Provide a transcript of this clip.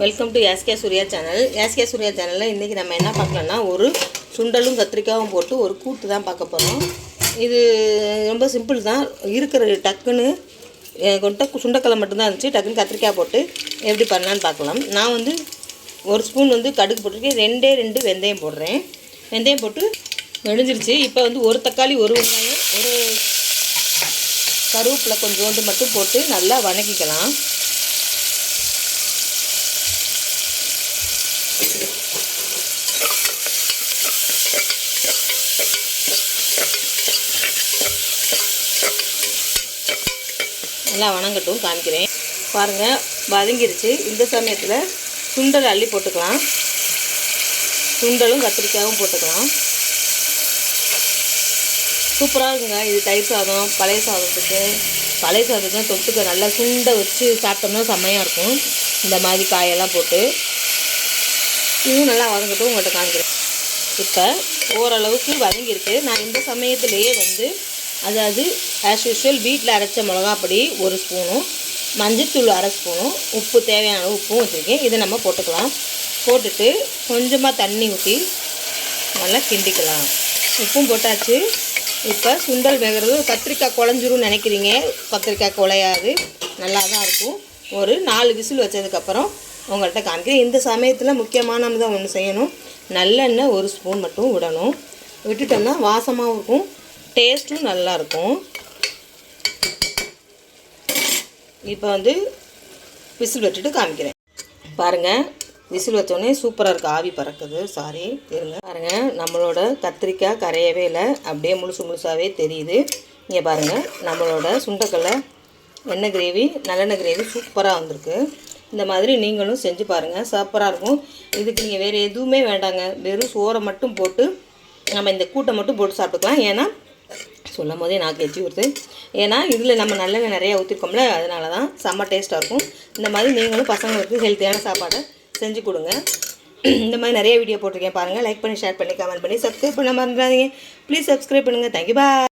Welcome to யாஸ்கியா Surya channel யாஸ்கே சூர்யா சேனலில் இன்றைக்கி நம்ம என்ன பார்க்கலாம்னா ஒரு சுண்டலும் கத்திரிக்காயும் போட்டு ஒரு கூட்டு தான் பார்க்க போகிறோம் இது ரொம்ப சிம்பிள் தான். இருக்கிற டக்குன்னு கொண்ட சுண்டக்கலை மட்டும்தான் இருந்துச்சு. டக்குன்னு கத்திரிக்காய் போட்டு எப்படி பண்ணலான்னு பார்க்கலாம். நான் வந்து ஒரு ஸ்பூன் வந்து கடுகு போட்டிருக்கேன். ரெண்டே ரெண்டு வெந்தயம் போடுறேன். வெந்தயம் போட்டு மெலிஞ்சிருச்சு இப்போ வந்து ஒரு தக்காளி ஒரு வெங்காயம் ஒரு கருவேப்பில கொஞ்சோண்டு மட்டும் போட்டு நல்லா வணக்கிக்கலாம். நல்லா வணங்கட்டும் காமிக்கிறேன். பாருங்கள் வதங்கிருச்சு. இந்த சமயத்தில் சுண்டல் அள்ளி போட்டுக்கலாம். சுண்டலும் கத்திரிக்காயும் போட்டுக்கலாம். சூப்பராக இருக்குங்க. இது தயிர் சாதம் பழைய சாதத்துக்கு. பழைய சாதத்தை தொட்டுக்க நல்லா சுண்டை வச்சு சாப்பிட்டோம்னா செம்மையாக இருக்கும். இந்த மாதிரி காயெல்லாம் போட்டு. இதுவும் நல்லா வதங்கட்டும். உங்கள்கிட்ட காமிக்கிறேன். இப்போ ஓரளவுக்கு வதங்கியிருக்கு. நான் இந்த சமயத்துலேயே வந்து அதாவது ஆஸ் யூஷுவல் வீட்டில் அரைச்ச மிளகாப்பொடி ஒரு ஸ்பூனும் மஞ்சத்தூள் அரை ஸ்பூனும் உப்பு தேவையான உப்பும் வச்சுருக்கேன். இதை நம்ம போட்டுக்கலாம். போட்டுட்டு கொஞ்சமாக தண்ணி ஊற்றி நல்லா கிண்டிக்கலாம். உப்பும் போட்டாச்சு. இப்போ சுண்டல் வேகிறது கத்திரிக்காய் குழஞ்சிரும்னு நினைக்கிறீங்க. கத்திரிக்காய் குழையாது. நல்லா தான் இருக்கும். ஒரு நாலு விசில் வச்சதுக்கப்புறம் உங்கள்கிட்ட காமிக்கிறேன். இந்த சமயத்தில் முக்கியமானது தான் ஒன்று செய்யணும். நல்லெண்ணெய் ஒரு ஸ்பூன் மட்டும் விடணும். விட்டுட்டோம்னா வாசமாகவும் இருக்கும். டேஸ்ட்டும் நல்லாயிருக்கும். இப்போ வந்து விசில் வச்சுட்டு காமிக்கிறேன். பாருங்கள் விசில் வச்சோடனே சூப்பராக இருக்குது ஆவி பறக்குது. சாரி இருங்க. பாருங்கள் நம்மளோட கத்திரிக்காய் கரையவே இல்லை. அப்படியே முழுசு முழுசாகவே தெரியுது. இங்கே பாருங்கள் நம்மளோட சுண்டக்கடலை எண்ணெய் கிரேவி நல்லெண்ணெய் கிரேவி சூப்பராக வந்திருக்கு. இந்த மாதிரி நீங்களும் செஞ்சு பாருங்கள் சூப்பராக இருக்கும். இதுக்கு நீங்கள் வேறு எதுவுமே வேண்டாங்க. வெறும் சோறை மட்டும் போட்டு நம்ம இந்த கூட்டை மட்டும் போட்டு சாப்பிட்டுக்கலாம். ஏன்னா சொல்லும் போதே நாக்கு எச்சி கொடுத்து ஏன்னா இதில் நம்ம நல்லெண்ணெய் நிறைய ஊற்றிருக்கோம்ல அதனால தான் செம்ம டேஸ்ட்டாக இருக்கும். இந்த மாதிரி நீங்களும் பசங்களுக்கு ஹெல்த்தியான சாப்பாடை செஞ்சு கொடுங்க. இந்த மாதிரி நிறைய வீடியோ போட்டிருக்கேன் பாருங்கள் லைக் பண்ணி ஷேர் பண்ணி கமெண்ட் பண்ணி சப்ஸ்கிரைப் பண்ண மறந்துடாதீங்க. ப்ளீஸ் சப்ஸ்கிரைப் பண்ணுங்கள் தேங்க்யூ பாய்